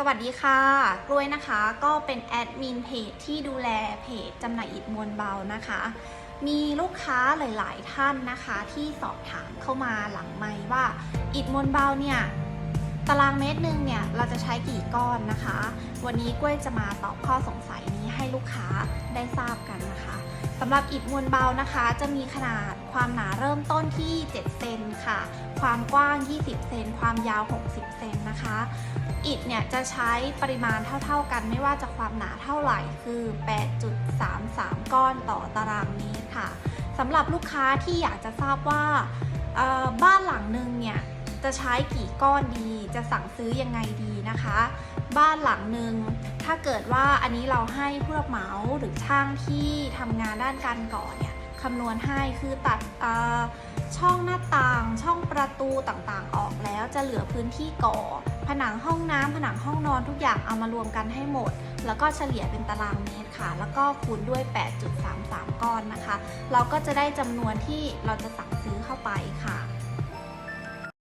สวัสดีค่ะ กล้วยนะคะก็เป็นแอดมินเพจที่ดูแลเพจจำหน่ายอิฐมวลเบานะคะ มีลูกค้าหลาย ๆ ท่านนะคะ ที่สอบถามเข้ามาหลังไมค์ว่า อิฐมวลเบาเนี่ยตารางเมตรหนึ่งเนี่ยเราจะใช้กี่ก้อนนะคะ วันนี้กล้วยจะมาตอบข้อสงสัยนี้ให้ลูกค้าได้ทราบกันนะคะสำหรับอิฐมวลเบานะคะ จะมีขนาดความหนาเริ่มต้นที่ 7 เซนค่ะ ความกว้าง 20 เซน ความยาว 60 เซนนะคะ อิฐเนี่ยจะใช้ปริมาณเท่าๆกัน ไม่ว่าจะความหนาเท่าไหร่คือ 8.33 ก้อนต่อตารางเมตรค่ะสำหรับลูกค้าที่อยากจะทราบว่าบ้านหลังหนึ่งเนี่ยจะใช้กี่ก้อนดี จะสั่งซื้อยังไงดีนะคะ บ้านหลังหนึ่งถ้าเกิดว่าอันนี้เราให้ผู้รับเหมาหรือช่างที่ทำงานด้านการก่อเนี่ยคำนวณให้คือตัดช่องหน้าต่าง ช่องประตูต่างๆ ออกแล้วจะเหลือพื้นที่ก่อ ผนังห้องน้ำผนังห้องนอนทุกอย่างเอามารวมกันให้หมด แล้วก็เฉลี่ยเป็นตารางเมตรค่ะ แล้วก็คูณด้วย 8.33 ก้อนนะคะ เราก็จะได้จำนวนที่เราจะสั่งซื้อเข้าไปค่ะ